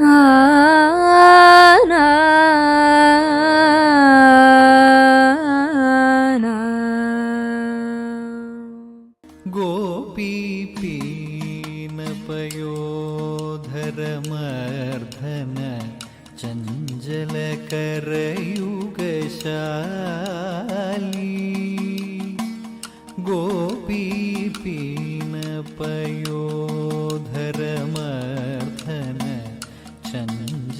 啊。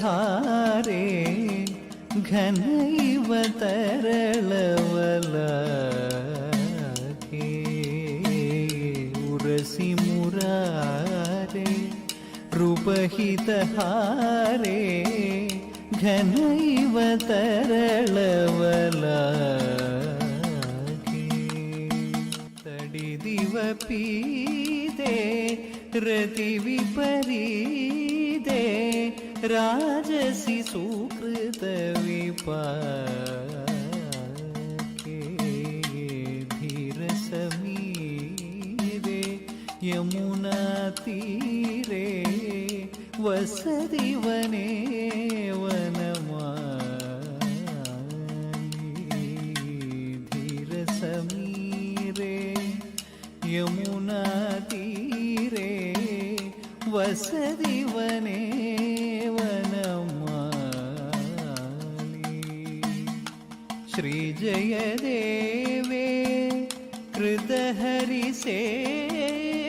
ಹಾರೇ ಘನೈವ ತರಳವಲ ಉರಸಿ ಮುರಾರೆ ರೂಪಹಿತ ಹಾರೇ ಘನೈವ ತರಳವಲ ತಡಿದಿವ ಪೀದೆ ರತಿ ವಿಪರೀ समी रे धीरसमीरे यमुनातीरे वसति वने वनमा धीरसमीरे यमुनातीरे वसद जयदेवे हरि से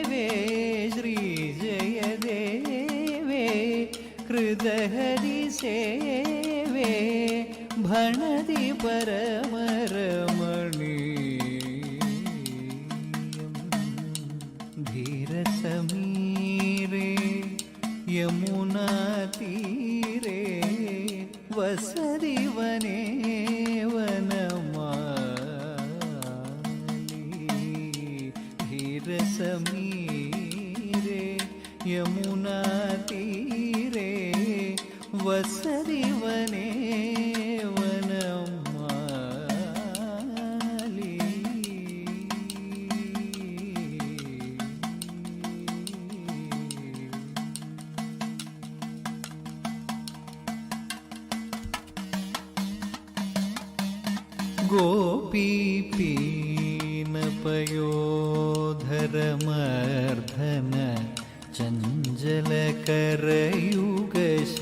कृतहरिसेवे भणति पर यमुना तीरे वने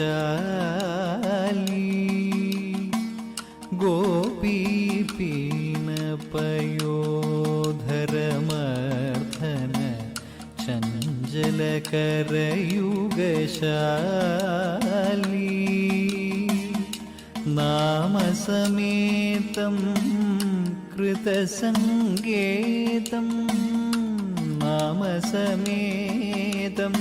ശാലി ഗോപീപീണ പയോധരമർദ്ധന ചഞ്ചലകരയുഗശാലി നാമസമേതം कृतसङ्गेतं नामसमेतम्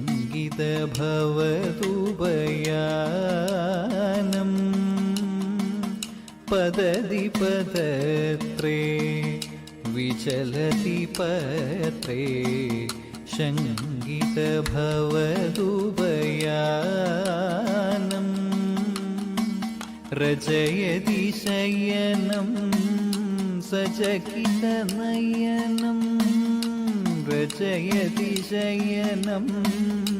भवदुपयानम् पदति पदत्रे विचलति पत्रे भवदुभयानम रचयति शयनं नयनम रचयति शयनम्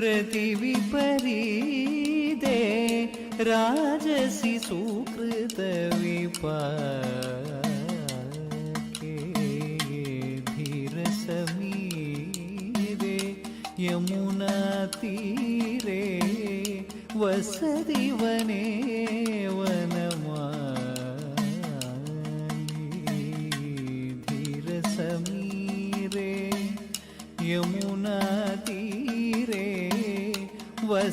रति विपरीते राजसि समीरे यमुना तीरे वसति वने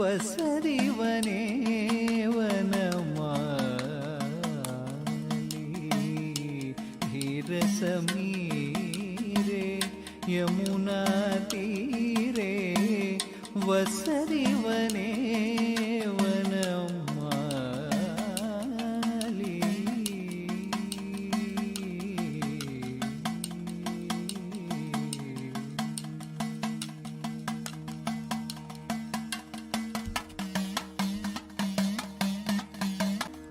வசதி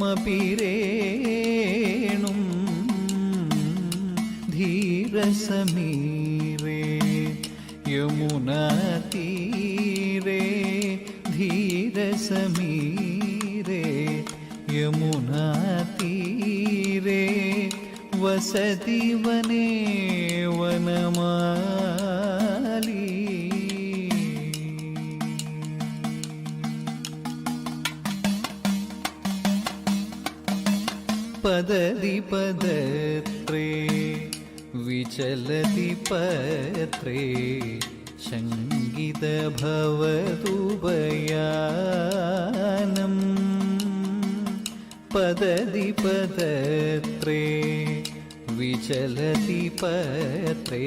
പത്മപീരേണും ധീരസമീരേ യമുനതീരേ ധീരസമീരേ യമുനതീരേ വസതി വനേ വനമാ विचलतिपदत्रे विचलतिपत्रे शङ्गितभवदुभयानम् पददिपदत्रे विचलतिपत्रे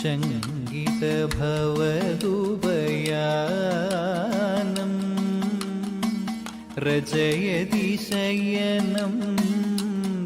शङ्गितभवदुभयानम् रचयति शयनम्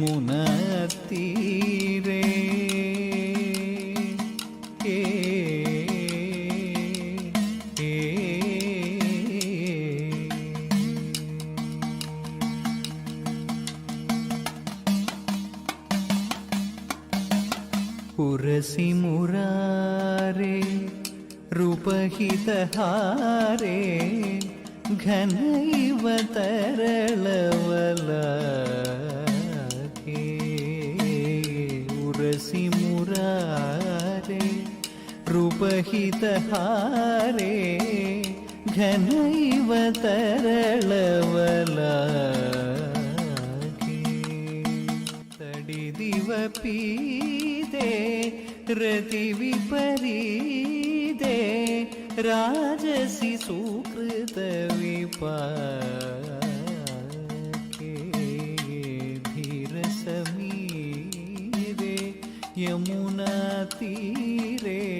முனத்தீரே புரசி முராரே ರೂಪಹಿತಹಾರೇ ಘನೈವ ತರಳವಲಾ उपहितहारे घनैव तरलवलाके तडिदिवपीदे रतिविपरीदे राजसि सुकृतविपा यमुना तीरे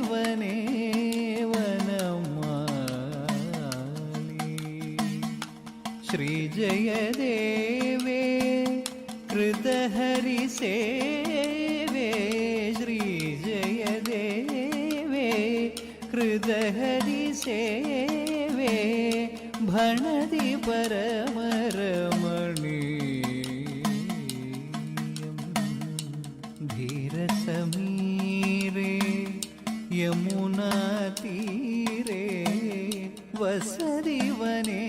பரமரமணி தீர சமீரே யமுனா தீரே வசதி வனே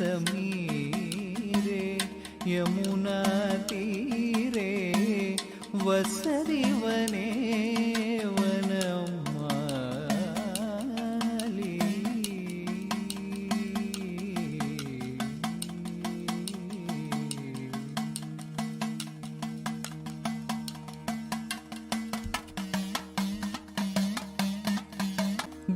समीरे यमुना तीरे वसरि वने